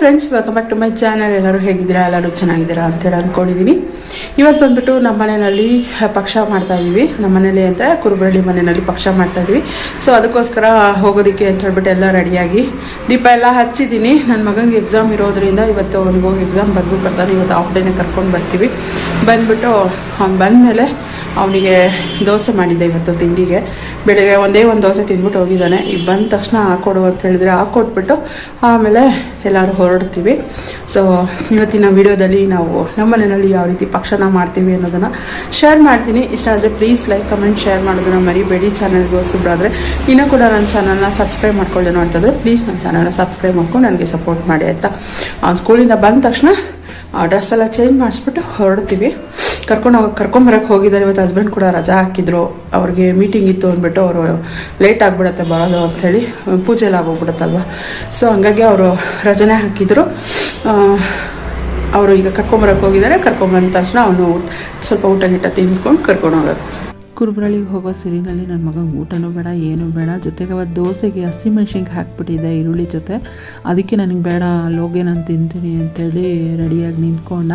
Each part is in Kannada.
Friends welcome back to my channel ಎಲ್ಲರೂ ಹೇಗಿದ್ದೀರಾ? ಎಲ್ಲರೂ ಚೆನ್ನಾಗಿದ್ದೀರಾ ಅಂತೇಳಿ ಅಂದ್ಕೊಂಡಿದ್ದೀನಿ ಇವತ್ತು ಬಂದ್ಬಿಟ್ಟು ನಮ್ಮ ಮನೆಯಲ್ಲಿ ಪಕ್ಷ ಮಾಡ್ತಾ ಇದ್ದೀವಿ ನಮ್ಮ ಮನೇಲಿ ಅಂತ ಕುರುಬರಳ್ಳಿ ಮನೆಯಲ್ಲಿ ಪಕ್ಷ ಮಾಡ್ತಾ ಇದ್ದೀವಿ ಸೊ ಅದಕ್ಕೋಸ್ಕರ ಹೋಗೋದಕ್ಕೆ ಅಂತ ಹೇಳ್ಬಿಟ್ಟು ಎಲ್ಲ ರೆಡಿಯಾಗಿ ದೀಪ ಎಲ್ಲ ಹಚ್ಚಿದ್ದೀನಿ. ನನ್ನ ಮಗನಿಗೆ ಎಕ್ಸಾಮ್ ಇರೋದ್ರಿಂದ ಇವತ್ತು ಅವ್ನಿಗೆ ಹೋಗಿ ಎಕ್ಸಾಮ್ ಬರ್ಬಿಟ್ಟು ಬರ್ತಾನೆ ಇವತ್ತು ಆಫ್ ಡೇನೇ ಕರ್ಕೊಂಡು ಬರ್ತೀವಿ. ಬಂದ್ಬಿಟ್ಟು ಅವ್ನು ಬಂದಮೇಲೆ ಅವನಿಗೆ ದೋಸೆ ಮಾಡಿದ್ದೆ ಇವತ್ತು ತಿಂಡಿಗೆ. ಬೆಳಗ್ಗೆ ಒಂದೇ ಒಂದು ದೋಸೆ ತಿಂದ್ಬಿಟ್ಟು ಹೋಗಿದ್ದಾನೆ. ಈಗ ಬಂದ ತಕ್ಷಣ ಹಾಕೊಡು ಅಂತ ಹೇಳಿದ್ರೆ ಹಾಕೊಟ್ಬಿಟ್ಟು ಆಮೇಲೆ ಎಲ್ಲರೂ ಹೊರಡ್ತೀವಿ ಸೊ ಇವತ್ತಿನ ವಿಡಿಯೋದಲ್ಲಿ ನಾವು ನಮ್ಮ ಮನೆಯಲ್ಲಿ ಯಾವ ರೀತಿ ಪಕ್ಷನ ಮಾಡ್ತೀವಿ ಅನ್ನೋದನ್ನು ಶೇರ್ ಮಾಡ್ತೀನಿ. ಇಷ್ಟ ಆದರೆ ಪ್ಲೀಸ್ ಲೈಕ್ ಕಮೆಂಟ್ ಶೇರ್ ಮಾಡೋದನ್ನ ಮರಿಬೇಡಿ. ಚಾನಲ್ಗೆ ಹೊಸಬ್ರಾದರೆ ಇನ್ನೂ ಕೂಡ ನನ್ನ ಚಾನಲ್ನ ಸಬ್ಸ್ಕ್ರೈಬ್ ಮಾಡ್ಕೊಳ್ಳಿ ಅಂತಂದರೆ ಪ್ಲೀಸ್ ನನ್ನ ಚಾನಲ್ನ ಸಬ್ಸ್ಕ್ರೈಬ್ ಮಾಡ್ಕೊಂಡು ನನಗೆ ಸಪೋರ್ಟ್ ಮಾಡಿ ಆಯಿತಾ? ಸ್ಕೂಲಿಂದ ಬಂದ ತಕ್ಷಣ ಡ್ರೆಸ್ ಎಲ್ಲ ಚೇಂಜ್ ಮಾಡಿಸ್ಬಿಟ್ಟು ಹೊರಡ್ತೀವಿ ಕರ್ಕೊಂಡು ಕರ್ಕೊಂಬರಕ್ಕೆ ಹೋಗಿದ್ದಾರೆ. ಇವತ್ತು ಹಸ್ಬೆಂಡ್ ಕೂಡ ರಜಾ ಹಾಕಿದ್ರು. ಅವ್ರಿಗೆ ಮೀಟಿಂಗ್ ಇತ್ತು ಅಂದ್ಬಿಟ್ಟು ಅವರು ಲೇಟ್ ಆಗಿಬಿಡತ್ತೆ ಬರೋದು ಅಂಥೇಳಿ ಪೂಜೆ ಎಲ್ಲ ಆಗೋಗ್ಬಿಡುತ್ತಲ್ವ? ಸೊ ಹಂಗಾಗಿ ಅವರು ರಜನೆ ಹಾಕಿದ್ರು. ಅವರು ಈಗ ಕರ್ಕೊಂಬರಕ್ಕೆ ಹೋಗಿದ್ದಾರೆ. ಕರ್ಕೊಂಬಂದ ತಕ್ಷಣ ಅವನು ಸ್ವಲ್ಪ ಊಟ ಗಿಟ ತಿನ್ಸ್ಕೊಂಡು ಕರ್ಕೊಂಡು ಹೋಗೋದು. ಕುರುಬರಳಿಗೆ ಹೋಗೋ ಸಿರಿನಲ್ಲಿ ನನ್ನ ಮಗ ಊಟನೂ ಬೇಡ, ಏನೂ ಬೇಡ. ಜೊತೆಗೆ ಅವತ್ತು ದೋಸೆಗೆ ಹಸಿಮೆಣ್ಸಿನ್ಗೆ ಹಾಕ್ಬಿಟ್ಟಿದ್ದೆ ಈರುಳ್ಳಿ ಜೊತೆ. ಅದಕ್ಕೆ ನನಗೆ ಬೇಡ ಅಲ್ಲೋಗೆ ನಾನು ತಿಂತೀನಿ ಅಂತೇಳಿ ರೆಡಿಯಾಗಿ ನಿಂತ್ಕೊಂಡ.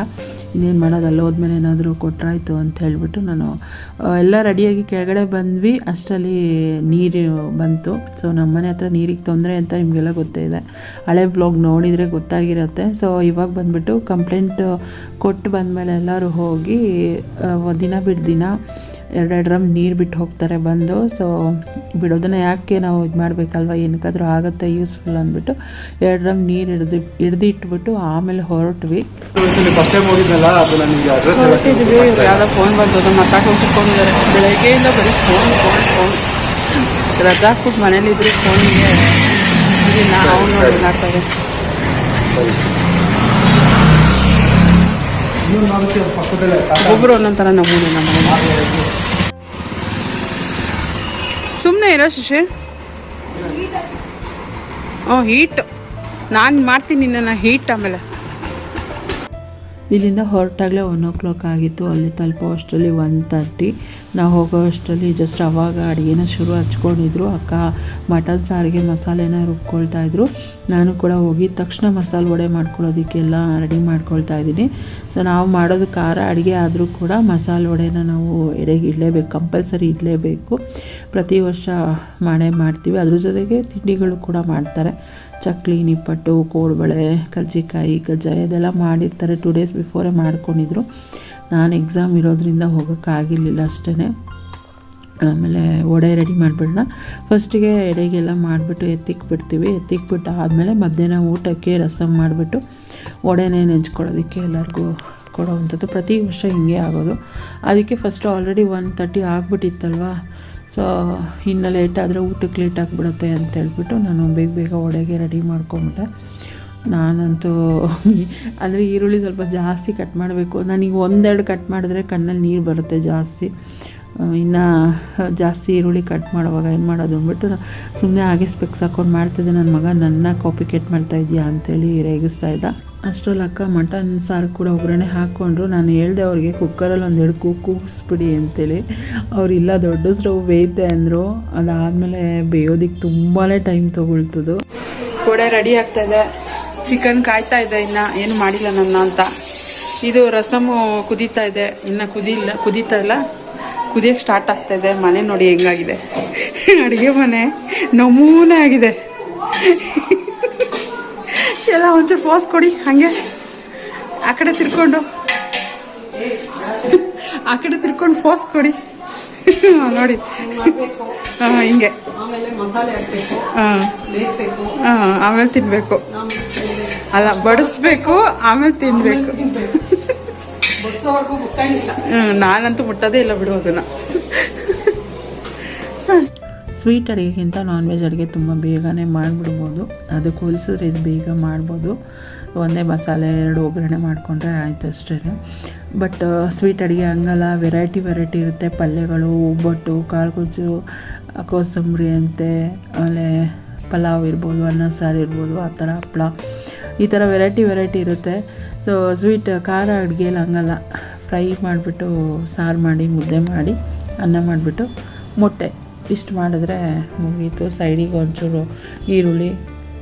ಇನ್ನೇನು ಮಾಡೋದು ಅಲ್ಲಿ ಹೋದ್ಮೇಲೆ ಏನಾದರೂ ಕೊಟ್ಟರಾಯ್ತು ಅಂತ ಹೇಳಿಬಿಟ್ಟು ನಾನು ಎಲ್ಲ ರೆಡಿಯಾಗಿ ಕೆಳಗಡೆ ಬಂದ್ವಿ. ಅಷ್ಟರಲ್ಲಿ ನೀರು ಬಂತು. ಸೊ ನಮ್ಮ ಮನೆ ಹತ್ರ ನೀರಿಗೆ ತೊಂದರೆ ಅಂತ ನಿಮಗೆಲ್ಲ ಗೊತ್ತೇ ಇದೆ. ಹಳೆ ಬ್ಲಾಗ್ ನೋಡಿದರೆ ಗೊತ್ತಾಗಿರುತ್ತೆ. ಸೊ ಇವಾಗ ಬಂದುಬಿಟ್ಟು ಕಂಪ್ಲೇಂಟ್ ಕೊಟ್ಟು ಬಂದಮೇಲೆ ಎಲ್ಲರೂ ಹೋಗಿ ದಿನ ಬಿಟ್ಟು ದಿನ ಎರಡೆರಡು ಡ್ರಮ್ ನೀರು ಬಿಟ್ಟು ಹೋಗ್ತಾರೆ ಬಂದು. ಸೊ ಬಿಡೋದನ್ನು ಯಾಕೆ ನಾವು ಇದು ಮಾಡಬೇಕಲ್ವ? ಏನಕ್ಕಾದ್ರೂ ಆಗುತ್ತೆ ಯೂಸ್ಫುಲ್ ಅಂದ್ಬಿಟ್ಟು ಎರಡು ಡ್ರಮ್ ನೀರು ಹಿಡ್ದು ಹಿಡ್ದು ಇಟ್ಬಿಟ್ಟು ಆಮೇಲೆ ಹೊರಟ್ವಿ. ಫಸ್ಟ್ ಟೈಮ್ ಹೋಗಿದ್ನಲ್ಲ ಅದು ನನಗೆ ಅಡ್ರೆಸ್ ಹೊರಟಿದ್ವಿ. ಯಾವುದೋ ಫೋನ್ ಬಂದು ಮಾತಾಡ್ಕೊಂಡು ಕೂತ್ಕೊಂಡಿದ್ದಾರೆ. ಬೆಳಗ್ಗೆಯಿಂದ ಬರೀ ಫೋನ್ ಫೋನ್ ಫೋನ್ ರಜಾ ಹಾಕ್ಬಿಟ್ಟು ಮನೇಲಿದ್ರೆ ಫೋನಿಗೆ ಅವನು ನೋಡಿ ಒಬ್ಬರು ಒಂದೊಂದು ಥರ ನಮೂನೆ ನಮ್ಮ ಸುಮ್ಮನೆ ಇರೋ ಸುಶೀಲ್ ಹ್ಞೂ ಹೀಟ್ ನಾನು ಮಾಡ್ತೀನಿ ನನ್ನ ಹೀಟ್ ಆಮೇಲೆ. ಇಲ್ಲಿಂದ ಹೊರಟಾಗಲೇ ಒನ್ ಓ ಕ್ಲಾಕ್ ಆಗಿತ್ತು. ಅಲ್ಲಿ ತಲುಪೋ ಅಷ್ಟರಲ್ಲಿ ಒನ್ ತರ್ಟಿ. ನಾವು ಹೋಗೋ ಅಷ್ಟರಲ್ಲಿ ಜಸ್ಟ್ ಅವಾಗ ಅಡುಗೆನ ಶುರು ಹಚ್ಕೊಂಡಿದ್ರು. ಅಕ್ಕ ಮಟನ್ ಸಾರಿಗೆ ಮಸಾಲೆನ ರುಬ್ಕೊಳ್ತಾ ಇದ್ರು. ನಾನು ಕೂಡ ಹೋಗಿ ತಕ್ಷಣ ಮಸಾಲೆ ವಡೆ ಮಾಡ್ಕೊಳ್ಳೋದಕ್ಕೆಲ್ಲ ರೆಡಿ ಮಾಡ್ಕೊಳ್ತಾ ಇದ್ದೀನಿ. ಸೊ ನಾವು ಮಾಡೋದು ಖಾರ ಅಡುಗೆ ಆದರೂ ಕೂಡ ಮಸಾಲೆ ವಡೆನ ನಾವು ಎಡೆಗೆ ಇಡಲೇಬೇಕು, ಕಂಪಲ್ಸರಿ ಇಡಲೇಬೇಕು. ಪ್ರತಿ ವರ್ಷ ಮಾಡೇ ಮಾಡ್ತೀವಿ. ಅದ್ರ ಜೊತೆಗೆ ತಿಂಡಿಗಳು ಕೂಡ ಮಾಡ್ತಾರೆ. ಚಕ್ಲಿ, ನಿಪ್ಪಟ್ಟು, ಕೋಡುಬಳೆ, ಕರ್ಜಿಕಾಯಿ ಕಜ್ಜಾಯ ಇದೆಲ್ಲ ಮಾಡಿರ್ತಾರೆ ಟು ಡೇಸ್ ಬಿಫೋರೇ ಮಾಡ್ಕೊಂಡಿದ್ರು. ನಾನು ಎಕ್ಸಾಮ್ ಇರೋದ್ರಿಂದ ಹೋಗೋಕ್ಕಾಗಿರಲಿಲ್ಲ ಅಷ್ಟೇ ಆಮೇಲೆ ವಡೆ ರೆಡಿ ಮಾಡಿಬಿಡೋಣ. ಫಸ್ಟಿಗೆ ಎಡೆಗೆಲ್ಲ ಮಾಡಿಬಿಟ್ಟು ಎತ್ತಿಕ್ಬಿಡ್ತೀವಿ. ಎತ್ತಿಕ್ಬಿಟ್ಟು ಆದಮೇಲೆ ಮಧ್ಯಾಹ್ನ ಊಟಕ್ಕೆ ರಸಮ್ ಮಾಡಿಬಿಟ್ಟು ವಡೆನೇ ನೆಂಚ್ಕೊಳ್ಳೋದಕ್ಕೆ ಎಲ್ಲರಿಗೂ ಕೊಡೋವಂಥದ್ದು ಪ್ರತಿ ವರ್ಷ ಹಿಂಗೆ ಆಗೋದು. ಅದಕ್ಕೆ ಫಸ್ಟು ಆಲ್ರೆಡಿ ಒನ್ ತರ್ಟಿ ಆಗಿಬಿಟ್ಟಿತ್ತಲ್ವ? ಸೊ ಇನ್ನು ಲೇಟ್ ಆದರೆ ಊಟಕ್ಕೆ ಲೇಟ್ ಆಗಿಬಿಡುತ್ತೆ ಅಂತ ಹೇಳ್ಬಿಟ್ಟು ನಾನು ಬೇಗ ಬೇಗ ಒಡೆಗೆ ರೆಡಿ ಮಾಡ್ಕೊಂಬಿಟ್ಟೆ. ನಾನಂತೂ ಅಂದರೆ ಈರುಳ್ಳಿ ಸ್ವಲ್ಪ ಜಾಸ್ತಿ ಕಟ್ ಮಾಡಬೇಕು. ನನಗೆ ಒಂದೆರಡು ಕಟ್ ಮಾಡಿದ್ರೆ ಕಣ್ಣಲ್ಲಿ ನೀರು ಬರುತ್ತೆ ಜಾಸ್ತಿ. ಇನ್ನು ಜಾಸ್ತಿ ಈರುಳ್ಳಿ ಕಟ್ ಮಾಡುವಾಗ ಏನು ಮಾಡೋದು ಅಂದ್ಬಿಟ್ಟು ಸುಮ್ಮನೆ ಹಾಗೆ ಸ್ಪೆಕ್ಸ್ ಹಾಕೊಂಡು ಮಾಡ್ತಿದ್ದೆ. ನನ್ನ ಮಗ ನನ್ನ ಕಾಪಿ ಕೆಟ್ ಮಾಡ್ತಾ ಇದೆಯಾ ಅಂತೇಳಿ ರೇಗಿಸ್ತಾ ಇದ್ದ. ಅಷ್ಟರಲ್ಲಿ ಅಕ್ಕ ಮಟನ್ ಸಾರು ಕೂಡ ಒಗ್ಗರಣೆ ಹಾಕ್ಕೊಂಡ್ರು ನಾನು ಹೇಳ್ದೆ ಅವ್ರಿಗೆ ಕುಕ್ಕರಲ್ಲಿ ಒಂದೆರಡು ಕೂ ಕೂಗಿಸ್ಬಿಡಿ ಅಂತೇಳಿ. ಅವ್ರು, ಇಲ್ಲ, ದೊಡ್ಡ ಸ್ಟವ್ ಬೇಯುತ್ತೆ ಅಂದರು. ಅದಾದಮೇಲೆ ಬೇಯೋದಕ್ಕೆ ತುಂಬಾ ಟೈಮ್ ತೊಗೊಳ್ತದು ಕೊಡೆ ರೆಡಿ ಆಗ್ತಾ ಇದೆ. ಚಿಕನ್ ಕಾಯ್ತಾ ಇದೆ ಇನ್ನು. ಏನು ಮಾಡಿಲ್ಲ ನನ್ನ ಅಂತ. ಇದು ರಸಮು ಕುದೀತಾ ಇದೆ. ಇನ್ನು ಕುದಿಲ್ಲ ಕುದೀತಾ ಇಲ್ಲ. ಕುದಿಯೋಕ್ಕೆ ಸ್ಟಾರ್ಟ್ ಆಗ್ತಾ ಇದೆ ಮನೆ ನೋಡಿ ಹೆಂಗಾಗಿದೆ. ಅಡುಗೆ ಮನೆ ನಮೂನೆ ಆಗಿದೆ. ಎಲ್ಲ ಒಂಚೂರು ಫೋಸ್ ಕೊಡಿ. ಹಾಗೆ. ಆ ಕಡೆ ತಿರ್ಕೊಂಡು. ಆ ಕಡೆ ತಿರ್ಕೊಂಡು ಫೋಸ್ ಕೊಡಿ. ನೋಡಿ. ಹಾಂ ಹಿಂಗೆ. ಹಾಂ. ಆಮೇಲೆ ತಿನ್ಬೇಕು. ಅಲ್ಲ ಬಡಿಸ್ಬೇಕು ಆಮೇಲೆ ತಿನ್ಬೇಕು. ನಾನಂತೂ ಮುಟ್ಟೋದೇ ಇಲ್ಲ ಬಿಡು ಅದನ್ನ. ಸ್ವೀಟ್ ಅಡುಗೆಗಿಂತ ನಾನ್ ವೆಜ್ ಅಡುಗೆ ತುಂಬ ಬೇಗನೆ ಮಾಡಿಬಿಡ್ಬೋದು. ಅದಕ್ಕೆ ಹೋಲಿಸಿದ್ರೆ ಇದು ಬೇಗ ಮಾಡ್ಬೋದು. ಒಂದೇ ಮಸಾಲೆ, ಎರಡು ಒಗ್ಗರಣೆ ಮಾಡಿಕೊಂಡ್ರೆ ಆಯ್ತು ಅಷ್ಟೇ ಬಟ್ ಸ್ವೀಟ್ ಅಡುಗೆ ಹಂಗಲ್ಲ. ವೆರೈಟಿ ವೆರೈಟಿ ಇರುತ್ತೆ. ಪಲ್ಯಗಳು, ಒಬ್ಬಟ್ಟು, ಕಾಳು ಗೊಜ್ಜು, ಕೋಸಂಬರಿ ಅಂತೆ, ಆಮೇಲೆ ಪಲಾವ್ ಇರ್ಬೋದು, ಅನ್ನ, ಸಾರು ಇರ್ಬೋದು, ಆ ಥರ ಹಪ್ಪಳ ಈ ಥರ ವೆರೈಟಿ ವೆರೈಟಿ ಇರುತ್ತೆ. ಸೊ ಸ್ವೀಟ್ ಖಾರ ಅಡುಗೆಯಲ್ಲಿ ಹಂಗಲ್ಲ. ಫ್ರೈ ಮಾಡಿಬಿಟ್ಟು ಸಾರು ಮಾಡಿ, ಮುದ್ದೆ ಮಾಡಿ, ಅನ್ನ ಮಾಡಿಬಿಟ್ಟು ಮೊಟ್ಟೆ. ಇಷ್ಟು ಮಾಡಿದ್ರೆ ಮುಗೀತು. ಸೈಡಿಗೆ ಒಂಚೂರು ಈರುಳ್ಳಿ,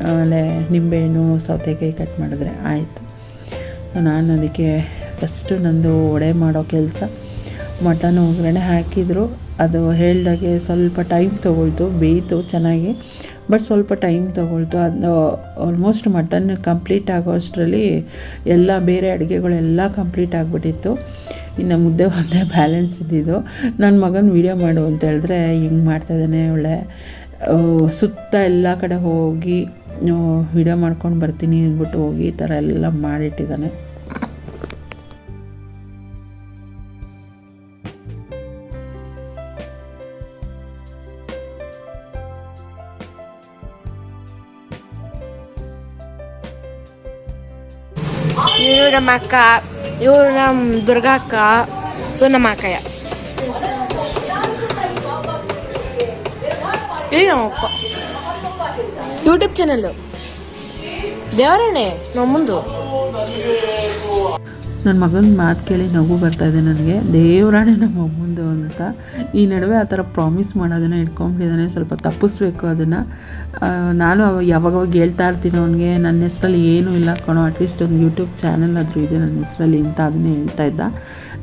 ಆಮೇಲೆ ನಿಂಬೆಹಣ್ಣು, ಸೌತೆಕಾಯಿ ಕಟ್ ಮಾಡಿದ್ರೆ ಆಯಿತು. ನಾನು ಅದಕ್ಕೆ ಫಸ್ಟು ನಂದು ಒಡೆ ಮಾಡೋ ಕೆಲಸ. ಮಟನ್ ಒಗ್ಗರಣೆ ಹಾಕಿದ್ರು. ಅದು ಹೇಳಿದಾಗೆ ಸ್ವಲ್ಪ ಟೈಮ್ ತೊಗೊಳ್ತು, ಬೇಯಿತು ಚೆನ್ನಾಗಿ. ಬಟ್ ಸ್ವಲ್ಪ ಟೈಮ್ ತೊಗೊಳ್ತು. ಅದು ಆಲ್ಮೋಸ್ಟ್ ಮಟನ್ ಕಂಪ್ಲೀಟ್ ಆಗೋ ಅಷ್ಟರಲ್ಲಿ ಎಲ್ಲ ಬೇರೆ ಅಡುಗೆಗಳೆಲ್ಲ ಕಂಪ್ಲೀಟ್ ಆಗಿಬಿಟ್ಟಿತ್ತು. ಇನ್ನು ಮುದ್ದೆ ಒಂದೇ ಬ್ಯಾಲೆನ್ಸ್ ಇದ್ದಿದ್ದು. ನನ್ನ ಮಗನ ವೀಡಿಯೋ ಮಾಡು ಅಂತ ಹೇಳಿದ್ರೆ ಹಿಂಗೆ ಮಾಡ್ತಾಯಿದ್ದಾನೆ ಒಳ್ಳೆ. ಸುತ್ತ ಎಲ್ಲ ಕಡೆ ಹೋಗಿ ವಿಡಿಯೋ ಮಾಡ್ಕೊಂಡು ಬರ್ತೀನಿ ಅಂದ್ಬಿಟ್ಟು ಹೋಗಿ ಈ ಥರ ಎಲ್ಲ ಮಾಡಿಟ್ಟಿದ್ದಾನೆ. ಇವರು ನಮ್ಮ ಅಕ್ಕ ಇವರು ನಮ್ಮ ದುರ್ಗಾ ಅಕ್ಕ ಇವ್ರು ನಮ್ಮ ಅಕ್ಕಯ್ಯ ಇಲ್ಲಿ ನಮ್ಮ ಅಪ್ಪ ಯೂಟ್ಯೂಬ್ ಚಾನಲ್ಲು ದೇವರೇನೆ ನಮ್ಮ ಮುಂದು ನನ್ನ ಮಗನ ಮಾತು ಕೇಳಿ ನಗು ಬರ್ತಾ ಇದೆ ನನಗೆ. ದೇವರಾಣೆ ನಮ್ಮ ಮುಂದೆ ಅಂತ. ಈ ನಡುವೆ ಆ ಥರ ಪ್ರಾಮಿಸ್ ಮಾಡೋದನ್ನು ಇಟ್ಕೊಂಡ್ಬಿಟ್ಟಿದ್ದಾನೆ ಸ್ವಲ್ಪ ತಪ್ಪಿಸ್ಬೇಕು ಅದನ್ನು. ನಾನು ಯಾವಾಗವಾಗ ಹೇಳ್ತಾ ಇರ್ತೀನಿ ಅವನಿಗೆ, ನನ್ನ ಹೆಸ್ರಲ್ಲಿ ಏನೂ ಇಲ್ಲ ಕಣೋ. ಅಟ್ಲೀಸ್ಟ್ ಒಂದು ಯೂಟ್ಯೂಬ್ ಚಾನಲ್ ಆದರೂ ಇದೆ ನನ್ನ ಹೆಸರಲ್ಲಿ ಅಂತ ಅದನ್ನೇ ಹೇಳ್ತಾ ಇದ್ದ.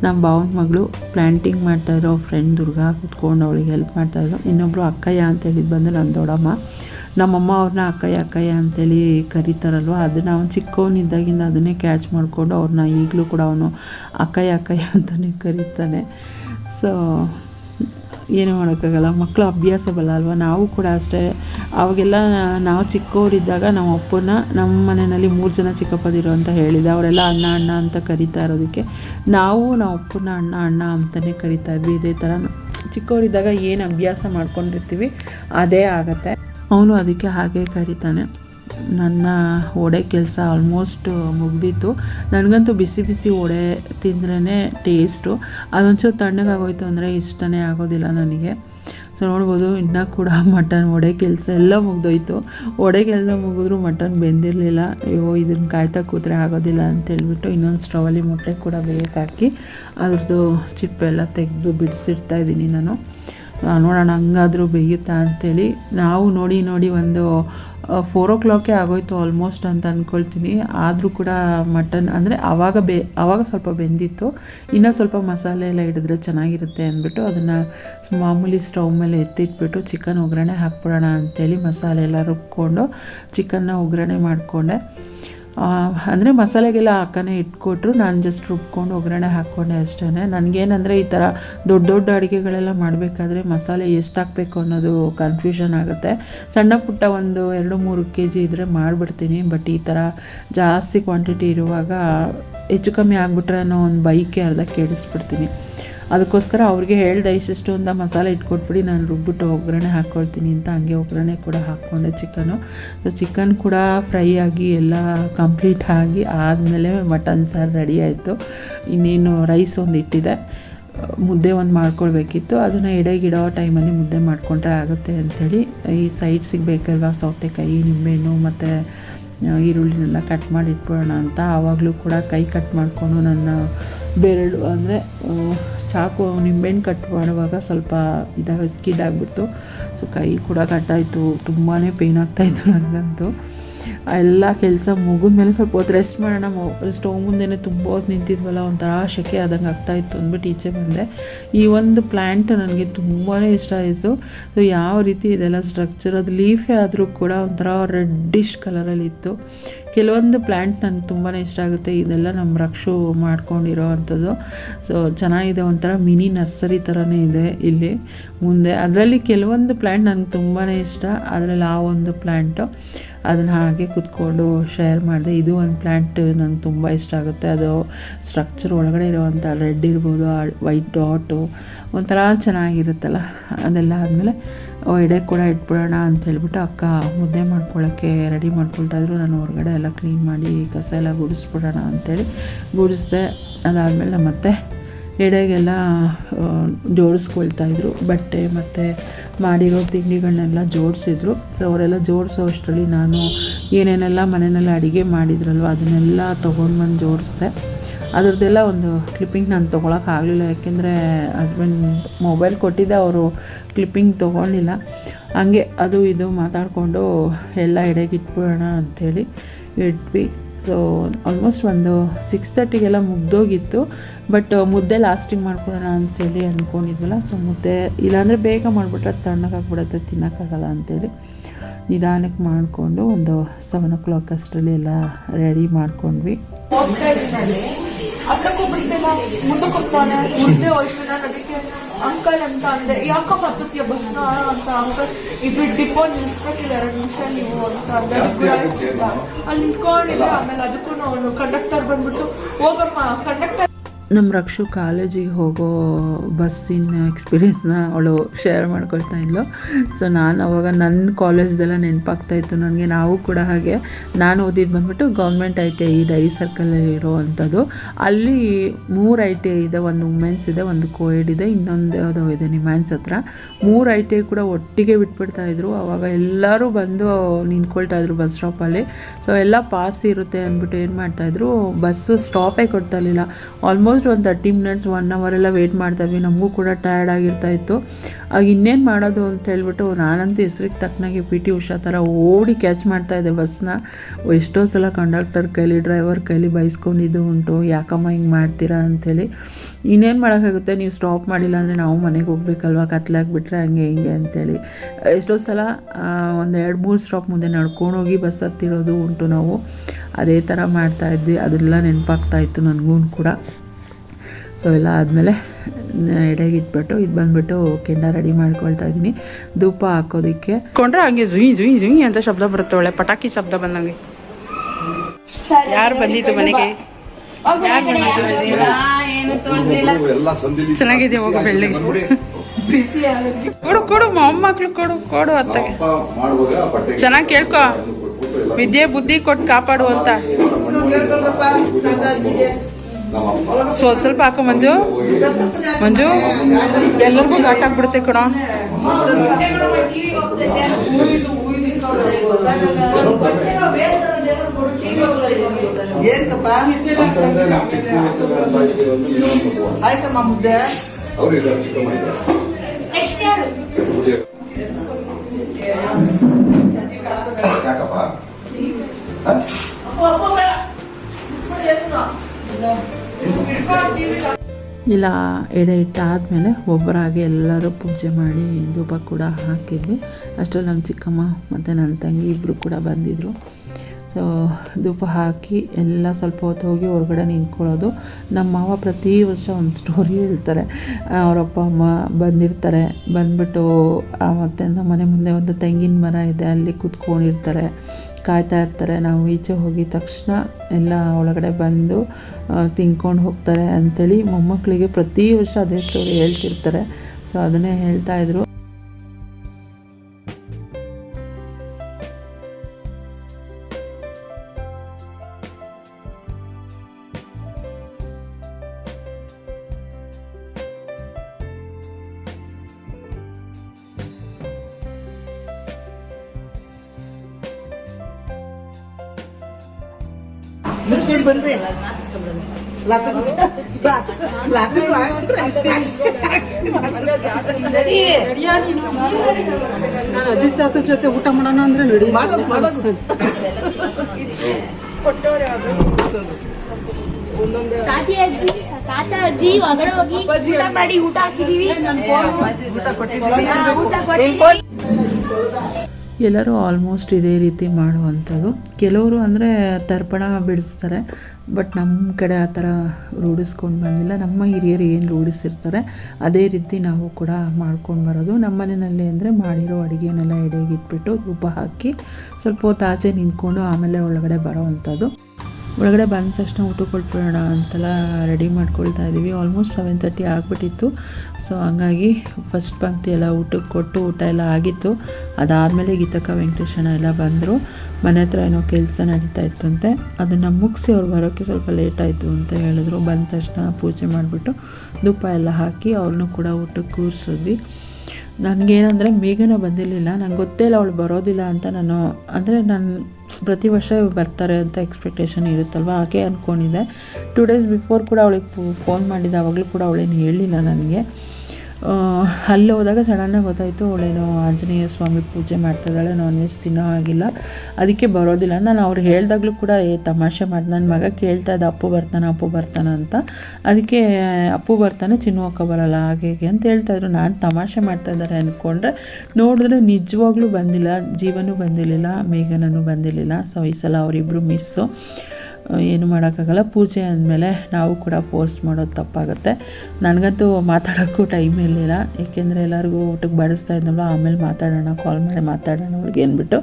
ನಮ್ಮ ಭಾವನ ಮಗಳು ಪ್ಲ್ಯಾಂಟಿಂಗ್ ಮಾಡ್ತಾಯಿರೋ ಫ್ರೆಂಡ್ ದುರ್ಗಾ ಕುತ್ಕೊಂಡು ಅವಳಿಗೆ ಹೆಲ್ಪ್ ಮಾಡ್ತಾಯಿದ್ರು ಇನ್ನೊಬ್ಬರು ಅಕ್ಕಯ್ಯ ಅಂತ ಹೇಳಿದ್ದು ಬಂದು ನನ್ನ ದೊಡ್ಡಮ್ಮ. ನಮ್ಮಮ್ಮ ಅವ್ರನ್ನ ಅಕ್ಕಯ್ಯ ಅಕ್ಕಯ್ಯ ಅಂತೇಳಿ ಕರೀತಾರಲ್ವ? ಅದನ್ನು ಅವನು ಚಿಕ್ಕವನಿದ್ದಾಗಿಂದ ಅದನ್ನೇ ಕ್ಯಾಚ್ ಮಾಡಿಕೊಂಡು ಅವ್ರನ್ನ ಈಗಲೂ ಕೂಡ ಅವನು ಅಕ್ಕಯ್ಯ ಅಕ್ಕಯ್ಯ ಅಂತಲೇ ಕರೀತಾನೆ. ಸೊ ಏನು ಮಾಡೋಕ್ಕಾಗಲ್ಲ. ಮಕ್ಕಳು ಅಭ್ಯಾಸ ಬಲ್ಲ ಅಲ್ವಾ? ನಾವು ಕೂಡ ಅಷ್ಟೇ. ಅವಾಗೆಲ್ಲ ನಾವು ಚಿಕ್ಕವರಿದ್ದಾಗ ನಮ್ಮ ಅಪ್ಪನ ನಮ್ಮ ಮನೆಯಲ್ಲಿ ಮೂರು ಜನ ಚಿಕ್ಕಪ್ಪದಿರು ಅಂತ ಹೇಳಿದೆ. ಅವರೆಲ್ಲ ಅಣ್ಣ ಅಣ್ಣ ಅಂತ ಕರಿತಾ ಇರೋದಕ್ಕೆ ನಾವು ನಮ್ಮ ಅಪ್ಪನ ಅಣ್ಣ ಅಣ್ಣ ಅಂತಲೇ ಕರಿತಾ ಇದ್ವಿ. ಇದೇ ಥರ ಚಿಕ್ಕವರಿದ್ದಾಗ ಏನು ಅಭ್ಯಾಸ ಮಾಡ್ಕೊಂಡಿರ್ತೀವಿ, ಅದೇ ಆಗತ್ತೆ. ಅವನು ಅದಕ್ಕೆ ಹಾಗೆ ಕರೀತಾನೆ. ನನ್ನ ವಡೆ ಕೆಲಸ ಆಲ್ಮೋಸ್ಟ್ ಮುಗ್ದಿತ್ತು. ನನಗಂತೂ ಬಿಸಿ ಬಿಸಿ ವಡೆ ತಿಂದ್ರೇ ಟೇಸ್ಟು ಅದೊಂಚೂರು ತಣ್ಣಗಾಗೋಯ್ತು ಅಂದರೆ ಇಷ್ಟನೇ ಆಗೋದಿಲ್ಲ ನನಗೆ. ಸೊ ನೋಡ್ಬೋದು, ಇನ್ನೂ ಕೂಡ ಮಟನ್ ವಡೆ ಕೆಲಸ ಎಲ್ಲ ಮುಗ್ದೋಯ್ತು. ವಡೆ ಕೆಲಸ ಮುಗಿದ್ರು ಮಟನ್ ಬೆಂದಿರಲಿಲ್ಲ. ಅಯ್ಯೋ ಇದನ್ನು ಕಾಯ್ತಾ ಕೂತ್ರೆ ಆಗೋದಿಲ್ಲ ಅಂತೇಳ್ಬಿಟ್ಟು ಇನ್ನೊಂದು ಸ್ಟವಲ್ಲಿ ಮೊಟ್ಟೆ ಕೂಡ ಬೇಯಕ್ಕೆ ಹಾಕಿ ಅದ್ರದ್ದು ಚಿಪ್ಪೆಲ್ಲ ತೆಗೆದು ಬಿಡಿಸಿರ್ತಾ ಇದ್ದೀನಿ ನಾನು. ನೋಡೋಣ, ಹಂಗಾದರೂ ಬೇಯುತ್ತಾ ಅಂಥೇಳಿ ನಾವು ನೋಡಿ ನೋಡಿ ಒಂದು ಫೋರ್ ಓ ಕ್ಲಾಕೇ ಆಗೋಯ್ತು ಆಲ್ಮೋಸ್ಟ್ ಅಂತ ಅಂದ್ಕೊಳ್ತೀನಿ ಆದರೂ ಕೂಡ ಮಟನ್ ಅಂದರೆ ಆವಾಗ ಬೇ ಆವಾಗ ಸ್ವಲ್ಪ ಬೆಂದಿತ್ತು. ಇನ್ನೂ ಸ್ವಲ್ಪ ಮಸಾಲೆ ಎಲ್ಲ ಹಿಡಿದ್ರೆ ಚೆನ್ನಾಗಿರುತ್ತೆ ಅಂದ್ಬಿಟ್ಟು ಅದನ್ನು ಮಾಮೂಲಿ ಸ್ಟವ್ ಮೇಲೆ ಎತ್ತಿಟ್ಬಿಟ್ಟು ಚಿಕನ್ ಒಗ್ಗರಣೆ ಹಾಕ್ಬಿಡೋಣ ಅಂಥೇಳಿ ಮಸಾಲೆ ಎಲ್ಲ ರುಬ್ಕೊಂಡು ಚಿಕನ್ನ ಒಗ್ಗರಣೆ ಮಾಡಿಕೊಂಡೆ. ಅಂದರೆ ಮಸಾಲೆಗೆಲ್ಲ ಹಾಕನೇ ಇಟ್ಕೊಟ್ರು. ನಾನು ಜಸ್ಟ್ ರುಬ್ಕೊಂಡು ಒಗ್ಗರಣೆ ಹಾಕ್ಕೊಂಡೆ ಅಷ್ಟೇ ನನಗೇನಂದರೆ ಈ ಥರ ದೊಡ್ಡ ದೊಡ್ಡ ಅಡುಗೆಗಳೆಲ್ಲ ಮಾಡಬೇಕಾದ್ರೆ ಮಸಾಲೆ ಎಷ್ಟು ಹಾಕಬೇಕು ಅನ್ನೋದು ಕನ್ಫ್ಯೂಷನ್ ಆಗುತ್ತೆ. ಸಣ್ಣ ಪುಟ್ಟ ಒಂದು ಎರಡು ಮೂರು ಕೆ ಜಿ ಇದ್ದರೆ ಮಾಡಿಬಿಡ್ತೀನಿ. ಬಟ್ ಈ ಥರ ಜಾಸ್ತಿ ಕ್ವಾಂಟಿಟಿ ಇರುವಾಗ ಹೆಚ್ಚು ಕಮ್ಮಿ ಆಗಿಬಿಟ್ರೆ ಅನ್ನೋ ಒಂದು ಬೈಕೆ ಅರ್ಧ ಕೇಳಿಸ್ಬಿಡ್ತೀನಿ. ಅದಕ್ಕೋಸ್ಕರ ಅವ್ರಿಗೆ ಹೇಳ್ದೆ, ಇಷ್ಟಿಷ್ಟು ಅಂತ ಮಸಾಲೆ ಇಟ್ಕೊಟ್ಬಿಡಿ, ನಾನು ರುಬ್ಬಿಟ್ಟು ಒಗ್ಗರಣೆ ಹಾಕ್ಕೊಳ್ತೀನಿ ಅಂತ ಹಂಗೆ ಒಗ್ಗರಣೆ ಕೂಡ ಹಾಕ್ಕೊಂಡೆ ಚಿಕನು. ಸೊ ಚಿಕನ್ ಕೂಡ ಫ್ರೈ ಆಗಿ ಎಲ್ಲ ಕಂಪ್ಲೀಟ್ ಆಗಿ ಆದಮೇಲೆ ಮಟನ್ ಸಾರು ರೆಡಿ ಆಯಿತು. ಇನ್ನೇನು ರೈಸ್ ಒಂದು ಇಟ್ಟಿದೆ. ಮುದ್ದೆ ಒಂದು ಮಾಡ್ಕೊಳ್ಬೇಕಿತ್ತು. ಅದನ್ನು ಎಡೆಗಿಡೋ ಟೈಮಲ್ಲಿ ಮುದ್ದೆ ಮಾಡಿಕೊಂಡ್ರೆ ಆಗುತ್ತೆ ಅಂಥೇಳಿ ಈ ಸೈಡ್ಸಿಗೆ ಬೇಕಲ್ವ ಸೌತೆಕಾಯಿ, ನಿಂಬೆಹಣ್ಣು ಮತ್ತು ಈರುಳ್ಳಿನೆಲ್ಲ ಕಟ್ ಮಾಡಿ ಇಟ್ಬಿಡೋಣ ಅಂತ ಆವಾಗಲೂ ಕೂಡ ಕೈ ಕಟ್ ಮಾಡಿಕೊಂಡು ನನ್ನ ಬೆರಳು ಅಂದರೆ ಚಾಕು ನಿಂಬೆಹಣ್ಣು ಕಟ್ ಮಾಡುವಾಗ ಸ್ವಲ್ಪ ಇದಾಗ ಸ್ಕಿಡ್ ಆಗಿಬಿಡ್ತು ಸೊ ಕೈ ಕೂಡ ಕಟ್ಟಾಯಿತು ತುಂಬಾ ಪೇಯ್ನ್ ಆಗ್ತಾಯಿತ್ತು ನನಗಂತೂ. ಎಲ್ಲ ಕೆಲಸ ಮುಗಿದ್ಮೇಲೆ ಸ್ವಲ್ಪ ಹೊತ್ತು ರೆಸ್ಟ್ ಮಾಡೋಣ. ಸ್ಟೋವ್ ಮುಂದೆನೇ ತುಂಬ ಹೊತ್ತು ನಿಂತಿದ್ವಲ್ಲ, ಒಂಥರ ಶೆಕೆ ಆದಂಗೆ ಆಗ್ತಾಯಿತ್ತು ಅಂದ್ಬಿಟ್ಟು ಈಚೆ ಬಂದೆ. ಈ ಒಂದು ಪ್ಲ್ಯಾಂಟ್ ನನಗೆ ತುಂಬಾ ಇಷ್ಟ ಆಯಿತು. ಸೊ ಯಾವ ರೀತಿ ಇದೆಲ್ಲ ಸ್ಟ್ರಕ್ಚರ್ ಅದು ಲೀಫೇ ಆದರೂ ಕೂಡ ಒಂಥರ ರೆಡ್ಡಿಶ್ ಕಲರಲ್ಲಿ ಇತ್ತು. ಕೆಲವೊಂದು ಪ್ಲ್ಯಾಂಟ್ ನನಗೆ ತುಂಬಾ ಇಷ್ಟ ಆಗುತ್ತೆ. ಇದೆಲ್ಲ ನಮ್ಮ ರಕ್ಷು ಮಾಡ್ಕೊಂಡಿರೋ ಅಂಥದ್ದು. ಸೊ ಚೆನ್ನಾಗಿದೆ, ಒಂಥರ ಮಿನಿ ನರ್ಸರಿ ಥರನೇ ಇದೆ ಇಲ್ಲಿ. ಮುಂದೆ, ಅದರಲ್ಲಿ ಕೆಲವೊಂದು ಪ್ಲ್ಯಾಂಟ್ ನನಗೆ ತುಂಬಾ ಇಷ್ಟ. ಅದರಲ್ಲಿ ಆ ಒಂದು ಪ್ಲ್ಯಾಂಟು ಅದನ್ನು ಹಾಗೆ ಕೂತ್ಕೊಂಡು ಶೇರ್ ಮಾಡಿದೆ. ಇದು ಒಂದು ಪ್ಲ್ಯಾಂಟ್ ನಂಗೆ ತುಂಬ ಇಷ್ಟ ಆಗುತ್ತೆ. ಅದು ಸ್ಟ್ರಕ್ಚರ್ ಒಳಗಡೆ ಇರುವಂಥ ರೆಡ್ ಇರ್ಬೋದು ವೈಟ್ ಡಾಟು ಒಂಥರ ಚೆನ್ನಾಗಿರುತ್ತಲ್ಲ. ಅದೆಲ್ಲ ಆದಮೇಲೆ ಎಡೆ ಕೂಡ ಇಟ್ಬಿಡೋಣ ಅಂತ ಹೇಳ್ಬಿಟ್ಟು ಅಕ್ಕ ಮುದ್ದೆ ಮಾಡ್ಕೊಳ್ಳೋಕ್ಕೆ ರೆಡಿ ಮಾಡ್ಕೊಳ್ತಾಯಿದ್ರು ನಾನು ಹೊರಗಡೆ ಎಲ್ಲ ಕ್ಲೀನ್ ಮಾಡಿ ಕಸ ಎಲ್ಲ ಗುಡಿಸ್ಬಿಡೋಣ ಅಂಥೇಳಿ ಗುಡಿಸ್ದೆ. ಅದಾದಮೇಲೆ ಮತ್ತೆ ಎಡೆಗೆಲ್ಲ ಜೋಡಿಸ್ಕೊಳ್ತಾ ಇದ್ರು. ಬಟ್ಟೆ ಮತ್ತು ಮಾಡಿರೋ ತಿಂಡಿಗಳನ್ನೆಲ್ಲ ಜೋಡಿಸಿದ್ರು. ಸೊ ಅವರೆಲ್ಲ ಜೋಡಿಸೋ ಅಷ್ಟರಲ್ಲಿ ನಾನು ಏನೇನೆಲ್ಲ ಮನೆಯಲ್ಲಿ ಅಡುಗೆ ಮಾಡಿದ್ರಲ್ವ, ಅದನ್ನೆಲ್ಲ ತೊಗೊಂಡು ಬಂದು ಜೋಡಿಸ್ದೆ. ಅದರದ್ದೆಲ್ಲ ಒಂದು ಕ್ಲಿಪ್ಪಿಂಗ್ ನಾನು ತೊಗೊಳಕ್ಕಾಗಲಿಲ್ಲ ಯಾಕೆಂದರೆ ಹಸ್ಬೆಂಡ್ ಮೊಬೈಲ್ ಕೊಟ್ಟಿದ್ದೆ, ಅವರು ಕ್ಲಿಪ್ಪಿಂಗ್ ತೊಗೊಂಡಿಲ್ಲ. ಹಂಗೆ ಅದು ಇದು ಮಾತಾಡಿಕೊಂಡು, ಎಲ್ಲ ಎಡೆಗೆ ಇಟ್ಬಿಡೋಣ ಅಂಥೇಳಿ ಇಟ್ವಿ. ಸೊ ಆಲ್ಮೋಸ್ಟ್ ಒಂದು ಸಿಕ್ಸ್ ತರ್ಟಿಗೆಲ್ಲ ಮುಗ್ದೋಗಿತ್ತು. ಬಟ್ ಮುದ್ದೆ ಲಾಸ್ಟಿಂಗ್ ಮಾಡ್ಕೊಡೋಣ ಅಂತೇಳಿ ಅಂದ್ಕೊಂಡಿದ್ವಲ್ಲ ಸೊ ಮುದ್ದೆ ಇಲ್ಲಾಂದರೆ ಬೇಗ ಮಾಡಿಬಿಟ್ರೆ ತಣ್ಣಗಾಗ್ಬಿಡುತ್ತೆ, ತಿನ್ನೋಕ್ಕಾಗಲ್ಲ ಅಂತೇಳಿ ನಿಧಾನಕ್ಕೆ ಮಾಡಿಕೊಂಡು ಒಂದು ಸೆವೆನ್ ಓ ಕ್ಲಾಕ್ ಅಷ್ಟರಲ್ಲಿ ಎಲ್ಲ ರೆಡಿ ಮಾಡ್ಕೊಂಡ್ವಿ ಮುಂದಕ್ಕೆ ಹೋಗ್ತಾನೆ ಮುಂದೆ ಹೋಯ್ತಾನೆ ಅದಕ್ಕೆ ಅಂಕಲ್ ಅಂತ ಅಂದೆ ಯಾಕಪ್ಪ ಹತ್ತುತ್ತೀಯ ಬಸ್ನ ಅಂತ ಅಂಕಲ್ ಇದು ಡಿಪೋ ನಿಲ್ಸ್ಬೇಕಿಲ್ಲ ಎರಡು ನಿಮಿಷ ನೀವು ಅಂತ ಅಂದೆ. ಅಲ್ಲಿ ನಿಂತ್ಕೊಂಡಿದ್ದೆ ಆಮೇಲೆ ಅದಕ್ಕೂ ಅವನು ಕಂಡಕ್ಟರ್ ಬಂದ್ಬಿಟ್ಟು ಹೋಗಮ್ಮ ಕಂಡಕ್ಟರ್ ನಮ್ಮ ರಕ್ಷು ಕಾಲೇಜಿಗೆ ಹೋಗೋ ಬಸ್ಸಿನ ಎಕ್ಸ್ಪೀರಿಯೆನ್ಸ್ನ ಅವಳು ಶೇರ್ ಮಾಡ್ಕೊಳ್ತಾ ಇದ್ಲು. ಸೊ ನಾನು ಅವಾಗ ನನ್ನ ಕಾಲೇಜ್ದೆಲ್ಲ ನೆನಪಾಗ್ತಾ ಇತ್ತು. ನನಗೆ ನಾವು ಕೂಡ ಹಾಗೆ, ನಾನು ಓದಿದ್ದು ಬಂದ್ಬಿಟ್ಟು ಗೌರ್ಮೆಂಟ್ ಐ ಟಿ ಐ ಡೈ ಸರ್ಕಲಲ್ಲಿ ಇರೋವಂಥದ್ದು ಅಲ್ಲಿ ಮೂರು ಐ ಟಿ ಐ ಇದೆ, ಒಂದು ವುಮೆನ್ಸ್ ಇದೆ, ಒಂದು ಕೋಯಿಡ್ ಇದೆ, ಇನ್ನೊಂದು ಯಾವುದೋ ಇದೆ, ನಿಮ್ಯಾನ್ಸ್ ಹತ್ರ. ಮೂರು ಐ ಟಿ ಐ ಕೂಡ ಒಟ್ಟಿಗೆ ಬಿಟ್ಬಿಡ್ತಾ ಇದ್ರು. ಅವಾಗ ಎಲ್ಲರೂ ಬಂದು ನಿಂತ್ಕೊಳ್ತಾ ಇದ್ರು ಬಸ್ ಸ್ಟಾಪಲ್ಲಿ ಸೊ ಎಲ್ಲ ಪಾಸ್ ಇರುತ್ತೆ ಅಂದ್ಬಿಟ್ಟು ಏನು ಮಾಡ್ತಾಯಿದ್ರು ಬಸ್ಸು ಸ್ಟಾಪೇ ಕೊಡ್ತಾ ಇರಲಿಲ್ಲ. ಆಲ್ಮೋಸ್ಟ್ ಒಂದು ತರ್ಟಿ ಮಿನಿಟ್ಸ್ ಒನ್ ಅವರ್ ಎಲ್ಲ ವೆಯ್ಟ್ ಮಾಡ್ತಾ ಇದ್ವಿ. ನಮಗೂ ಕೂಡ ಟಯರ್ಡ್ ಆಗಿರ್ತಾ ಇತ್ತು. ಆಗ ಇನ್ನೇನು ಮಾಡೋದು ಅಂತ ಹೇಳ್ಬಿಟ್ಟು ನಾನಂತೂ ಹೆಸ್ರಿಗೆ ತಕ್ಕನಾಗೆ ಪಿ ಟಿ ಉಷಾ ಥರ ಓಡಿ ಕ್ಯಾಚ್ ಮಾಡ್ತಾ ಇದ್ದೆ ಬಸ್ನ ಎಷ್ಟೋ ಸಲ ಕಂಡಕ್ಟರ್ ಕೈಲಿ ಡ್ರೈವರ್ ಕೈಲಿ ಬೈಸ್ಕೊಂಡಿದ್ದು ಉಂಟು. ಯಾಕಮ್ಮ ಹಿಂಗೆ ಮಾಡ್ತೀರಾ ಅಂಥೇಳಿ ಇನ್ನೇನು ಮಾಡೋಕ್ಕಾಗುತ್ತೆ? ನೀವು ಸ್ಟಾಪ್ ಮಾಡಿಲ್ಲ ಅಂದರೆ ನಾವು ಮನೆಗೆ ಹೋಗ್ಬೇಕಲ್ವ? ಕತ್ಲಾಗ್ಬಿಟ್ರೆ ಹಂಗೆ ಹಿಂಗೆ ಅಂಥೇಳಿ ಎಷ್ಟೋ ಸಲ ಒಂದು ಎರಡು, ಮೂರು ಸ್ಟಾಪ್ ಮುಂದೆ ನಡ್ಕೊಂಡು ಹೋಗಿ ಬಸ್ ಹತ್ತಿರೋದು ಉಂಟು ನಾವು. ಅದೇ ಥರ ಮಾಡ್ತಾ ಇದ್ವಿ. ಅದೆಲ್ಲ ನೆನಪಾಗ್ತಾ ಇತ್ತು ನನಗೂ ಕೂಡ. ಸೊ ಎಲ್ಲ ಆದಮೇಲೆ ಎಡೆಗೆ ಇಟ್ಬಿಟ್ಟು ಇದು ಬಂದ್ಬಿಟ್ಟು ಕೆಂಡ ರೆಡಿ ಮಾಡ್ಕೊಳ್ತಾ ಇದ್ದೀನಿ. ಧೂಪ ಹಾಕೋದಕ್ಕೆ. ಕೊಂಡ್ರೆ ಹಂಗೆ ಜುಯಿ ಜುಯಿ ಜುಯಿ ಅಂತ ಶಬ್ದ ಬರುತ್ತೆ ಒಳ್ಳೆ ಪಟಾಕಿ ಶಬ್ದ ಬಂದಂಗೆ. ಯಾರು ಬಂದಿತ್ತು ಮನೆಗೆ? ಚೆನ್ನಾಗಿದೆ ಹೋಗು ಬೆಳ್ಳಿಗೆ. ಕೊಡು ಕೊಡು ಮೊಮ್ಮಕ್ಳು ಕೊಡು ಕೊಡು ಅತ್ತಗೆ ಚೆನ್ನಾಗಿ ಕೇಳ್ಕೊ. ವಿದ್ಯೆ ಬುದ್ಧಿ ಕೊಟ್ಟು ಕಾಪಾಡು ಅಂತ. ನಮ್ಮಪ್ಪ ಸ್ವಲ್ಪ ಹಾಕೋ ಮಂಜು. ಮಂಜು ಎಲ್ಲರಿಗೂ ಘಾಟ್ ಆಗ್ಬಿಡುತ್ತೆ ಕಣೋ. ಏನಕ್ಕಪ್ಪ ಮುದ್ದೆ. ಇಲ್ಲ ಎಡೆ ಇಟ್ಟಾದಮೇಲೆ ಒಬ್ಬರಾಗಿ ಎಲ್ಲರೂ ಪೂಜೆ ಮಾಡಿ ಧೂಪ ಕೂಡ ಹಾಕಿದ್ವಿ. ಅಷ್ಟರಲ್ಲಿ ನಮ್ಮ ಚಿಕ್ಕಮ್ಮ ಮತ್ತು ನನ್ನ ತಂಗಿ ಇಬ್ಬರು ಕೂಡ ಬಂದಿದ್ದರು ಸೊ ಧೂಪ ಹಾಕಿ ಎಲ್ಲ ಸ್ವಲ್ಪ ಹೊತ್ತು ಹೋಗಿ ಹೊರಗಡೆ ನಿಂತ್ಕೊಳ್ಳೋದು. ನಮ್ಮ ಮಾವ ಪ್ರತಿ ವರ್ಷ ಒಂದು ಸ್ಟೋರಿ ಹೇಳ್ತಾರೆ. ಅವರಪ್ಪ, ಅಮ್ಮ ಬಂದಿರ್ತಾರೆ. ಬಂದ್ಬಿಟ್ಟು ಮತ್ತೆ ನಮ್ಮ ಮನೆ ಮುಂದೆ ಒಂದು ತೆಂಗಿನ ಮರ ಇದೆ. ಅಲ್ಲಿ ಕೂತ್ಕೊಂಡಿರ್ತಾರೆ. ಕಾಯ್ತಾ ಇರ್ತಾರೆ. ನಾವು ಈಚೆ ಹೋಗಿದ ತಕ್ಷಣ ಎಲ್ಲ ಒಳಗಡೆ ಬಂದು ತಿನ್ಕೊಂಡು ಹೋಗ್ತಾರೆ ಅಂಥೇಳಿ ಮೊಮ್ಮಕ್ಕಳಿಗೆ ಪ್ರತಿ ವರ್ಷ ಅದೇ ಸ್ಟೋರಿ ಹೇಳ್ತಿರ್ತಾರೆ. ಸೊ ಅದನ್ನೇ ಹೇಳ್ತಾ ನಾನು ಅಜಿತ್ ತಾತನ ಜೊತೆ ಊಟ ಮಾಡೋಣ ಅಂದ್ರೆ ನಡಿ. ತಾತಿ ಅಜ್ಜಿ ಹೊರಗಡೆ ಹೋಗಿ ಊಟ ಮಾಡಿ ಊಟ ಹಾಕಿದೀವಿ. ಊಟ ಎಲ್ಲರೂ ಆಲ್ಮೋಸ್ಟ್ ಇದೇ ರೀತಿ ಮಾಡುವಂಥದ್ದು. ಕೆಲವರು ಅಂದರೆ ತರ್ಪಣ ಬಿಡಿಸ್ತಾರೆ ಬಟ್ ನಮ್ಮ ಕಡೆ ಆ ಥರ ರೂಢಿಸ್ಕೊಂಡು ಬಂದಿಲ್ಲ. ನಮ್ಮ ಹಿರಿಯರು ಏನು ರೂಢಿಸಿರ್ತಾರೆ, ಅದೇ ರೀತಿ ನಾವು ಕೂಡ ಮಾಡ್ಕೊಂಡು ಬರೋದು. ನಮ್ಮ ಮನೆಯಲ್ಲಿ ಅಂದರೆ ಮಾಡಿರೋ ಅಡುಗೆನೆಲ್ಲ ಎಡೆಗಿಟ್ಬಿಟ್ಟು ಧೂಪ ಹಾಕಿ ಸ್ವಲ್ಪ ಹೊತ್ತು ಆಚೆ ನಿಂತ್ಕೊಂಡು ಆಮೇಲೆ ಒಳಗಡೆ ಬರೋ ಅಂಥದ್ದು ಒಳಗಡೆ ಬಂದ ತಕ್ಷಣ ಊಟ ಕೊಟ್ಬಿಡೋಣ ಅಂತೆಲ್ಲ ರೆಡಿ ಮಾಡ್ಕೊಳ್ತಾ ಇದ್ದೀವಿ. ಆಲ್ಮೋಸ್ಟ್ ಸೆವೆನ್ ತರ್ಟಿ ಆಗಿಬಿಟ್ಟಿತ್ತು. ಸೊ ಹಂಗಾಗಿ ಫಸ್ಟ್ ಪಂಕ್ತಿ ಎಲ್ಲ ಊಟಕ್ಕೆ ಕೊಟ್ಟು ಊಟ ಎಲ್ಲ ಆಗಿತ್ತು. ಅದಾದಮೇಲೆ ಗೀತಕ್ಕ ವೆಂಕಟೇಶನ ಎಲ್ಲ ಬಂದರು. ಮನೆ ಹತ್ರ ಏನೋ ಕೆಲಸ ನಡೀತಾ ಇತ್ತಂತೆ ಅದನ್ನು ಮುಗಿಸಿ ಅವ್ರು ಬರೋಕ್ಕೆ ಸ್ವಲ್ಪ ಲೇಟ್ ಆಯಿತು ಅಂತ ಹೇಳಿದ್ರು. ಬಂದ ತಕ್ಷಣ ಪೂಜೆ ಮಾಡಿಬಿಟ್ಟು ಧೂಪ ಎಲ್ಲ ಹಾಕಿ ಅವ್ರನ್ನೂ ಕೂಡ ಊಟಕ್ಕೆ ಕೂರಿಸಿದ್ವಿ. ನನಗೇನಂದರೆ ಮೇಘನ ಬಂದಿರಲಿಲ್ಲ. ನಂಗೆ ಗೊತ್ತೇ ಇಲ್ಲ ಅವಳು ಬರೋದಿಲ್ಲ ಅಂತ ನಾನು, ಅಂದರೆ ನಾನು ಪ್ರತಿ ವರ್ಷ ಬರ್ತಾರೆ ಅಂತ ಎಕ್ಸ್ಪೆಕ್ಟೇಷನ್ ಇರುತ್ತಲ್ವ? ಹಾಗೆ ಅಂದ್ಕೊಂಡಿದ್ದೆ ಟೂ ಡೇಸ್ ಬಿಫೋರ್ ಕೂಡ ಅವಳಿಗೆ ಫೋನ್ ಮಾಡಿದ್ದೆ ಆವಾಗಲೂ ಕೂಡ ಅವಳೇನು ಹೇಳಿಲ್ಲ ನನಗೆ. ಅಲ್ಲಿ ಹೋದಾಗ ಸಡನ್ನಾಗಿ ಗೊತ್ತಾಯಿತು, ಅವಳೇನೋ ಆಂಜನೇಯ ಸ್ವಾಮಿ ಪೂಜೆ ಮಾಡ್ತಿದ್ದಾಳೆ ನಾನ್ ವೆಜ್ ತಿನ್ನೋ ಆಗಿಲ್ಲ ಅದಕ್ಕೆ ಬರೋದಿಲ್ಲ. ನಾನು ಅವ್ರು ಹೇಳಿದಾಗ್ಲೂ ಕೂಡ, ಏ, ತಮಾಷೆ ಮಾಡಿ ನನ್ನ ಮಗ ಕೇಳ್ತಾ ಇದ್ದ, ಅಪ್ಪು ಬರ್ತಾನೆ ಅಪ್ಪು ಬರ್ತಾನೆ ಅಂತ. ಅದಕ್ಕೆ, ಅಪ್ಪು ಬರ್ತಾನೆ ಚಿನ್ನೋಕ ಬರಲ್ಲ, ಹಾಗೆ ಹೇಗೆ ಅಂತ ಹೇಳ್ತಾಯಿದ್ರು ನಾನು ತಮಾಷೆ ಮಾಡ್ತಾ ಇದ್ದಾರೆ ಅಂದ್ಕೊಂಡ್ರೆ ನೋಡಿದ್ರೆ ನಿಜವಾಗ್ಲೂ ಬಂದಿಲ್ಲ, ಜೀವನೂ ಬಂದಿರಲಿಲ್ಲ, ಮೇಘನೂ ಬಂದಿರಲಿಲ್ಲ. ಸೊ, ಈ ಸಲ ಅವರಿಬ್ಬರು ಮಿಸ್ಸು ಏನು ಮಾಡೋಕ್ಕಾಗಲ್ಲ. ಪೂಜೆ ಅಂದಮೇಲೆ ನಾವು ಕೂಡ ಫೋರ್ಸ್ ಮಾಡೋದು ತಪ್ಪಾಗುತ್ತೆ. ನನಗಂತೂ ಮಾತಾಡೋಕ್ಕೂ ಟೈಮ್ ಇರಲಿಲ್ಲ. ಏಕೆಂದರೆ ಎಲ್ಲರಿಗೂ ಊಟಕ್ಕೆ ಬಡಿಸ್ತಾ ಇದ್ನಲ್ಲ, ಆಮೇಲೆ ಮಾತಾಡೋಣ ಕಾಲ್ ಮಾಡಿ ಮಾತಾಡೋಣ ಅವ್ಳಿಗೆ ಅಂದ್ಬಿಟ್ಟು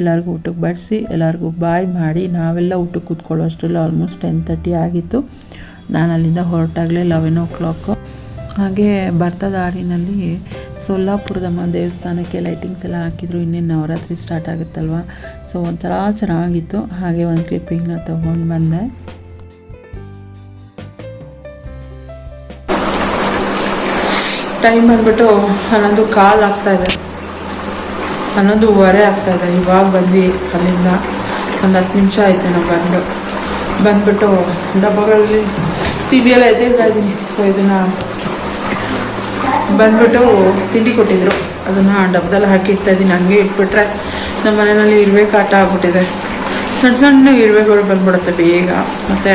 ಎಲ್ಲರಿಗೂ ಊಟಕ್ಕೆ ಬಡಿಸಿ, ಎಲ್ಲರಿಗೂ ಬಾಯ್ ಮಾಡಿ, ನಾವೆಲ್ಲ ಊಟಕ್ಕೆ ಕೂತ್ಕೊಳ್ಳೋ ಅಷ್ಟರಲ್ಲಿ ಆಲ್ಮೋಸ್ಟ್ ಟೆನ್ ತರ್ಟಿ ಆಗಿತ್ತು. ನಾನು ಅಲ್ಲಿಂದ ಹೊರಟಾಗಲೇ ಲೆವೆನ್ ಓ ಕ್ಲಾಕು ಹಾಗೆ ಬರ್ತಾ ದಾರಿನಲ್ಲಿ ಸೊಲ್ಲಾಪುರದಮ್ಮ ದೇವಸ್ಥಾನಕ್ಕೆ ಲೈಟಿಂಗ್ಸ್ ಎಲ್ಲ ಹಾಕಿದ್ರು. ಇನ್ನೇನು ನವರಾತ್ರಿ ಸ್ಟಾರ್ಟ್ ಆಗುತ್ತಲ್ವ? ಸೊ ಒಂಥರ ಚೆನ್ನಾಗಿತ್ತು. ಹಾಗೆ ಒಂದು ಕ್ಲಿಪ್ಪಿಂಗ್ನ ತೊಗೊಂಡು ಬಂದೆ. ಟೈಮ್ ಬಂದ್ಬಿಟ್ಟು ಹನ್ನೊಂದು ಕಾಲ್ ಆಗ್ತಾ ಇದೆ. ಹನ್ನೊಂದುವರೆ ಆಗ್ತಾ ಇದೆ. ಇವಾಗ ಬಂದು ಅಲ್ಲಿಂದ. ಒಂದು ಹತ್ತು ನಿಮಿಷ ಆಯಿತು ನಾವು ಬಂದು. ಬಂದ್ಬಿಟ್ಟು ಡಬ್ಬಗಳಲ್ಲಿ ತಿಂಡಿ ಎಲ್ಲ ಎತ್ತಿರ್ತಾ ಇದ್ದೀನಿ. ಸೊ ಇದನ್ನು ಬಂದ್ಬಿಟ್ಟು ತಿಂಡಿ ಕೊಟ್ಟಿದ್ರು. ಅದನ್ನು ಡಬ್ಬದಲ್ಲಿ ಹಾಕಿಡ್ತಾ ಇದ್ದೀನಿ. ಹಂಗೆ ಇಟ್ಬಿಟ್ರೆ ನಮ್ಮ ಮನೆಯಲ್ಲಿ ಇರುವೆ ಕಾಟ ಆಗ್ಬಿಟ್ಟಿದೆ. ಸಣ್ಣ ಸಣ್ಣ ಇರುವೆಗಳು ಬಂದ್ಬಿಡುತ್ತೆ ಬೇಗ. ಮತ್ತು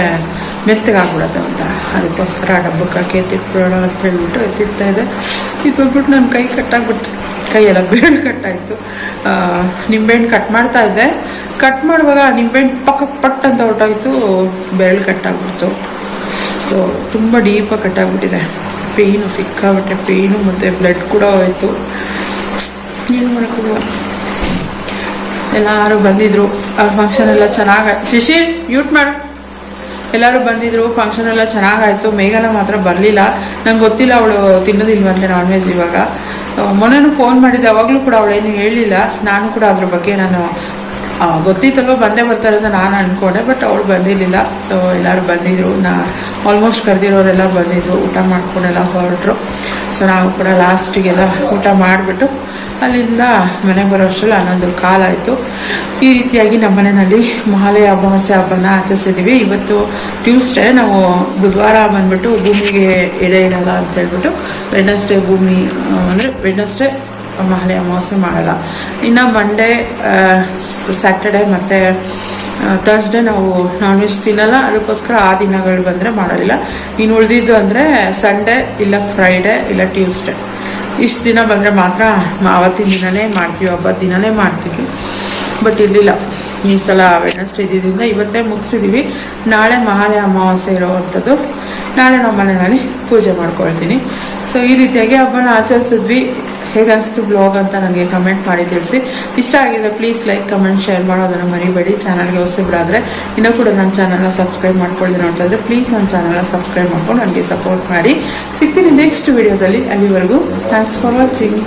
ಮೆತ್ತಗಾಗ್ಬಿಡುತ್ತೆ ಅಂತ. ಅದಕ್ಕೋಸ್ಕರ ಡಬ್ಬಕ್ಕೆ ಹಾಕಿ ಎತ್ತಿಟ್ಬಿಡೋಣ ಅಂತ ಹೇಳ್ಬಿಟ್ಟು ಎತ್ತಿಡ್ತಾ ಇದೆ. ಇದು ಬಂದ್ಬಿಟ್ಟು ನನ್ನ ಕೈ ಕಟ್ಟಾಗ್ಬಿಡ್ತು ಕೈಯೆಲ್ಲ ಬೇಳೆ ಕಟ್ಟಾಯಿತು ನಿಂಬೆಹಣ್ಣು ಕಟ್ ಮಾಡ್ತಾ ಇದ್ದೆ. ಕಟ್ ಮಾಡುವಾಗ ನಿಂಬೆಹಣ್ಣು ಪಕ್ಕ ಪಟ್ ಅಂತ ಹೊರಟಾಯಿತು. ಬೆರಳು ಕಟ್ಟಾಗ್ಬಿಡ್ತು ಸೊ ತುಂಬ ಡೀಪಾಗಿ ಕಟ್ಟಾಗ್ಬಿಟ್ಟಿದೆ ಪೇಯ್ನು ಸಿಕ್ಕಾಬಿಟ್ಟೆ ಪೇಯ್ನು ಮತ್ತು ಬ್ಲಡ್ ಕೂಡ ಹೋಯಿತು. ಏನು ಮಾಡೋಕ್ಕಾಗಲ್ಲ ಎಲ್ಲರೂ ಬಂದಿದ್ರು. ಆ ಫಂಕ್ಷನ್ ಎಲ್ಲ ಚೆನ್ನಾಗಿ ಶಿಶಿ ಯೂಟ್ ಮಾಡು. ಎಲ್ಲರೂ ಬಂದಿದ್ರು ಫಂಕ್ಷನ್ ಎಲ್ಲ ಚೆನ್ನಾಗಾಯಿತು ಮೇಘನ ಮಾತ್ರ ಬರಲಿಲ್ಲ. ನಂಗೆ ಗೊತ್ತಿಲ್ಲ ಅವಳು ತಿನ್ನೋದಿಲ್ವಂತೆ ನಾನ್ ವೆಜ್ ಇವಾಗ ಮೊನ್ನೆನೂ ಫೋನ್ ಮಾಡಿದ್ದೆ. ಅವಾಗಲೂ ಕೂಡ ಅವಳೇನು ಹೇಳಿಲ್ಲ. ನಾನು ಕೂಡ ಅದ್ರ ಬಗ್ಗೆ ನಾನು ಗೊತ್ತಿತ್ತಲ್ವ, ಬಂದೇ ಬರ್ತಾರೆ ಅಂತ ನಾನು ಅಂದ್ಕೊಂಡೆ ಬಟ್ ಅವಳು ಬಂದಿರಲಿಲ್ಲ. ಸೊ ಎಲ್ಲರೂ ಬಂದಿದ್ರು. ನಾ ಆಲ್ಮೋಸ್ಟ್ ಕರೆದಿರೋರೆಲ್ಲ ಬಂದಿದ್ರು, ಊಟ ಮಾಡ್ಕೊಂಡೆಲ್ಲ ಹೊರಟರು. ಸೊ ನಾವು ಕೂಡ ಲಾಸ್ಟಿಗೆಲ್ಲ ಊಟ ಮಾಡಿಬಿಟ್ಟು ಅಲ್ಲಿಂದ ಮನೆಗೆ ಬರೋ ಅಷ್ಟರಲ್ಲಿ ಹನ್ನೊಂದು ಕಾಲಾಯಿತು. ಈ ರೀತಿಯಾಗಿ ನಮ್ಮ ಮನೆಯಲ್ಲಿ ಮಹಾಲಯ ಅಮಾವಾಸ್ಯ ಹಬ್ಬನ ಆಚರಿಸಿದ್ದೀವಿ. ಇವತ್ತು ಟ್ಯೂಸ್ಡೇ ನಾವು ಬುಧವಾರ ಬಂದ್ಬಿಟ್ಟು ಭೂಮಿಗೆ ಎಡೆ ಇಡಲ್ಲ ಅಂತ ಹೇಳ್ಬಿಟ್ಟು ವೆಡ್ನಸ್ಡೇ ಭೂಮಿ ಅಂದರೆ ವೆಡ್ನಸ್ಡೇ ಮಹಾಲಯ ಅಮಾವಾಸ್ಯೆ ಮಾಡಲ್ಲ. ಇನ್ನು ಮಂಡೇ ಸ್ಯಾಟರ್ಡೇ ಮತ್ತು ತರ್ಸ್ಡೇ ನಾವು ನಾನ್ ವೆಜ್ ತಿನ್ನಲ್ಲ, ಅದಕ್ಕೋಸ್ಕರ ಆ ದಿನಗಳು ಬಂದರೆ ಮಾಡೋದಿಲ್ಲ. ಇನ್ನು ಉಳಿದಿದ್ದು ಅಂದರೆ ಸಂಡೇ ಇಲ್ಲ ಫ್ರೈಡೇ ಇಲ್ಲ ಟ್ಯೂಸ್ಡೇ ಇಷ್ಟು ದಿನ ಬಂದರೆ ಮಾತ್ರ ಆವತ್ತಿನ ದಿನನೇ ಮಾಡ್ತೀವಿ, ಹಬ್ಬದ ದಿನನೇ ಮಾಡ್ತೀವಿ. ಬಟ್ ಇರಲಿಲ್ಲ. ಈ ಸಲ ವೆಡ್ನಸ್ಡೇ ಇದ್ದಿದ್ದರಿಂದ ಇವತ್ತೇ ಮುಗಿಸಿದ್ದೀವಿ ನಾಳೆ ಮಹಾಲಯ ಅಮಾವಾಸ್ಯೆ ಇರೋವಂಥದ್ದು. ನಾಳೆ ನಮ್ಮ ಮನೆಯಲ್ಲಿ ಪೂಜೆ ಮಾಡ್ಕೊಳ್ತೀನಿ. ಸೊ ಈ ರೀತಿಯಾಗಿ ಹಬ್ಬನ ಆಚರಿಸಿದ್ವಿ. ಹೇಗೆ ಅನಿಸ್ತು ಬ್ಲಾಗ್ ಅಂತ ನನಗೆ ಕಮೆಂಟ್ ಮಾಡಿ ತಿಳಿಸಿ. ಇಷ್ಟ ಆಗಿದ್ರೆ ಪ್ಲೀಸ್ ಲೈಕ್ ಕಮೆಂಟ್ ಶೇರ್ ಮಾಡೋದನ್ನು ಮರಿಬೇಡಿ. ಚಾನಲ್ಗೆ ಹೊಸಬ್ರಾದರೆ ಇನ್ನೂ ಕೂಡ ನನ್ನ ಚಾನಲ್ನ ಸಬ್ಸ್ಕ್ರೈಬ್ ಮಾಡ್ಕೊಳ್ತೀನಿ ಅಂತಂದರೆ ಪ್ಲೀಸ್ ನನ್ನ ಚಾನಲ್ನ ಸಬ್ಸ್ಕ್ರೈಬ್ ಮಾಡ್ಕೊಂಡು ನನಗೆ ಸಪೋರ್ಟ್ ಮಾಡಿ. ಸಿಗ್ತೀನಿ ನೆಕ್ಸ್ಟ್ ವಿಡಿಯೋದಲ್ಲಿ ಅಲ್ಲಿವರೆಗೂ. Thanks for watching